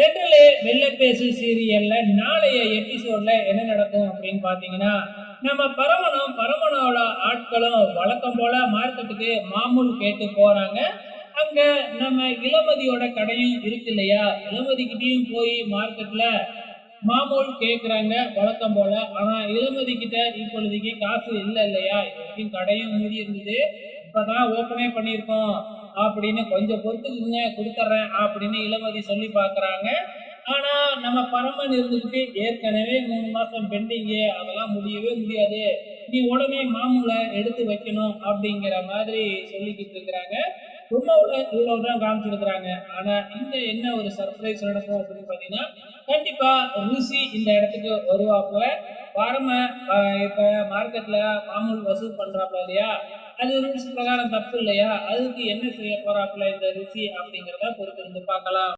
தென்றலே வெள்ள பேசு சீரியல்ல நாளைய எபிசோட்ல என்ன நடக்கும் அப்படின்னு பாத்தீங்கன்னா நம்ம பரமனும் பரமனோட ஆட்களும் வழக்கம் போல மார்க்கெட்டுக்கு மாமூல் கேட்டு போறாங்க. அங்க நம்ம இளமதியோட கடையும் இருக்கு இல்லையா? இளமதிக்கிட்டையும் போய் மார்க்கெட்ல மாமூல் கேட்குறாங்க வழக்கம் போல. ஆனா இளமதி கிட்ட இப்பொழுதைக்கு காசு இல்லை இல்லையா? இப்பயும் கடையும் மூடி இருந்தது. இப்பதான் ஓப்பனே பண்ணியிருக்கோம். அப்படின்னு கொஞ்சம் பொறுத்துக்குங்க கொடுத்துட்றேன் அப்படின்னு இளமதி சொல்லி பார்க்கறாங்க. ஆனா நம்ம பரமன் இருந்துக்கிட்டு ஏற்கனவே மூணு மாசம் பெண்டிங்கு அதெல்லாம் முடியவே முடியாது. நீ உடனே மாமூலை எடுத்து வைக்கணும் அப்படிங்கிற மாதிரி சொல்லிக்கிட்டு இருக்கிறாங்க. ரொம்பவுல இவ்வளவுதான் காமிச்சிருக்கிறாங்க. ஆனா இங்க என்ன ஒரு சர்ப்ரைஸ் நடக்கும் அப்படின்னு பாத்தீங்கன்னா கண்டிப்பா ருசி இந்த இடத்துக்கு வருவாப்புல. பரம ஆஹ் இப்ப மார்க்கெட்ல மாமூல் வசூல் பண்றாப்புல இல்லையா? அது ரூல்ஸ் பிரகாரம் தப்பு இல்லையா? அதுக்கு என்ன செய்ய போறாப்புல இந்த ருசி அப்படிங்கிறத பொறுத்திருந்து பார்க்கலாம்.